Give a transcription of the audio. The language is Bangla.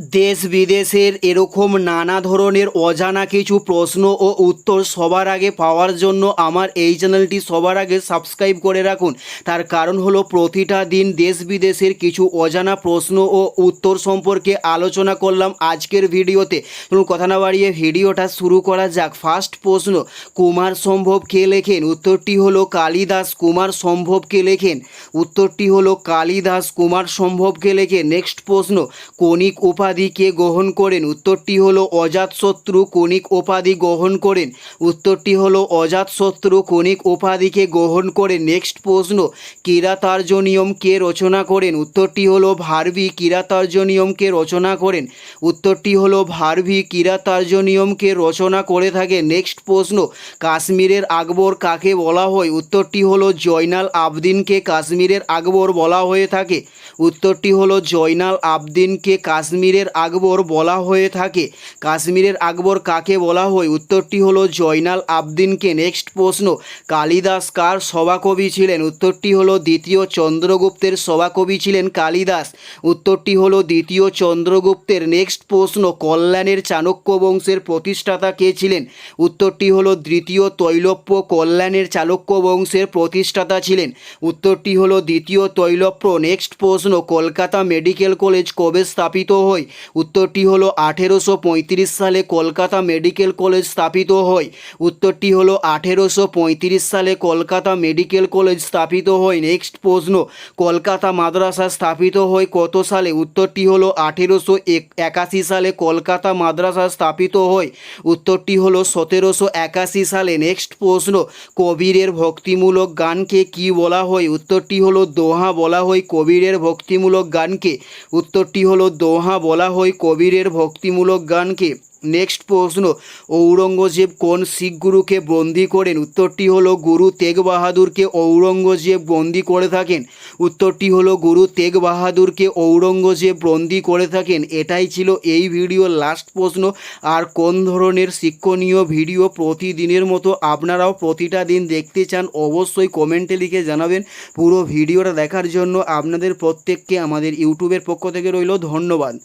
দেশ বিদেশের এরকম নানা ধরনের অজানা কিছু প্রশ্ন ও উত্তর সবার আগে পাওয়ার জন্য আমার এই চ্যানেলটি সবার আগে সাবস্ক্রাইব করে রাখুন। তার কারণ হলো প্রতিটা দিন দেশ বিদেশের কিছু অজানা প্রশ্ন ও উত্তর সম্পর্কে আলোচনা করলাম আজকের ভিডিওতে। কথা না বাড়িয়ে ভিডিওটা শুরু করা যাক। ফার্স্ট প্রশ্ন, কুমার সম্ভব কে লেখেন? উত্তরটি হলো কালিদাস কুমার সম্ভবকে লেখেন? উত্তরটি হলো কালিদাস কুমার সম্ভবকে লেখেন? নেক্সট প্রশ্ন, কণিক উপাধি কে গ্রহণ করেন? উত্তরটি হলো অজাতশত্রু কণিক উপাধি গ্রহণ করেন। উত্তরটি হলো অজাতশত্রু কণিক উপাধিকে গ্রহণ করেন। নেক্সট প্রশ্ন কিরাতার্য নিয়ম কে রচনা করেন? উত্তরটি হলো ভারভি কিরাতার্য নিয়মকে রচনা করেন। উত্তরটি হলো ভারভি কিরাতার্য নিয়মকে রচনা করে থাকে নেক্সট প্রশ্ন, কাশ্মীরের আকবর কাকে বলা হয়? উত্তরটি হলো জয়নাল আবদিনকে কাশ্মীরের আকবর বলা হয়ে থাকে। উত্তরটি হলো জয়নাল আবদিনকে কাশ্মীরের আকবর বলা হয়ে থাকে। কাশ্মীরের আকবর কাকে বলা হয়? উত্তরটি হলো জয়নাল আবদিনকে। নেক্সট প্রশ্ন, কালিদাস কার সভাকবি ছিলেন? উত্তরটি হলো দ্বিতীয় চন্দ্রগুপ্তের সভাকবি ছিলেন কালিদাস। উত্তরটি হলো দ্বিতীয় চন্দ্রগুপ্তের। নেক্সট প্রশ্ন, কল্যাণের চাণক্য বংশের প্রতিষ্ঠাতা কে ছিলেন? উত্তরটি হলো দ্বিতীয় তৈলপ্য কল্যাণের চালুক্য বংশের প্রতিষ্ঠাতা ছিলেন। উত্তরটি হলো দ্বিতীয় তৈলপ্য। নেক্সট প্রশ্ন, কলকাতা মেডিকেল কলেজ কবে স্থাপিত হয়? উত্তরটি হলো আঠেরোশো পঁয়ত্রিশ সালে কলকাতা মেডিকেল কলেজ স্থাপিত হয়। উত্তরটি হলো আঠেরোশো পঁয়ত্রিশ সালে কলকাতা মেডিকেল কলেজ স্থাপিত হয়। নেক্সট প্রশ্ন, কলকাতা মাদ্রাসা স্থাপিত হয় কত সালে? উত্তরটি হলো আঠেরোশো একাশি সালে কলকাতা মাদ্রাসা স্থাপিত হয়। উত্তরটি হলো সতেরোশো একাশি সালে। নেক্সট প্রশ্ন, কবিরের ভক্তিমূলক গানকে কি বলা হয়? উত্তরটি হলো দোহা বলা হয় কবিরের ভক্তিমূলক গানকে। উত্তরটি হলো দোহা বলা হয় কবিরের ভক্তিমূলক গানকে। নেক্সট প্রশ্ন, ঔরঙ্গজেব কোন শিখ গুরুকে বন্দি করেন? উত্তরটি হলো, গুরু তেগ বাহাদুরকে ঔরঙ্গজেব বন্দি করে থাকেন। উত্তরটি হলো, গুরু তেগ বাহাদুরকে ঔরঙ্গজেব বন্দি করে থাকেন। এটাই ছিল এই ভিডিও। লাস্ট প্রশ্ন, আর কোন ধরনের শিক্ষণীয় ভিডিও প্রতিদিনের মতো আপনারাও প্রতিটা দিন দেখতে চান, অবশ্যই কমেন্টে লিখে জানাবেন। পুরো ভিডিওটা দেখার জন্য আপনাদের প্রত্যেককে আমাদের ইউটিউবের পক্ষ থেকে রইল ধন্যবাদ।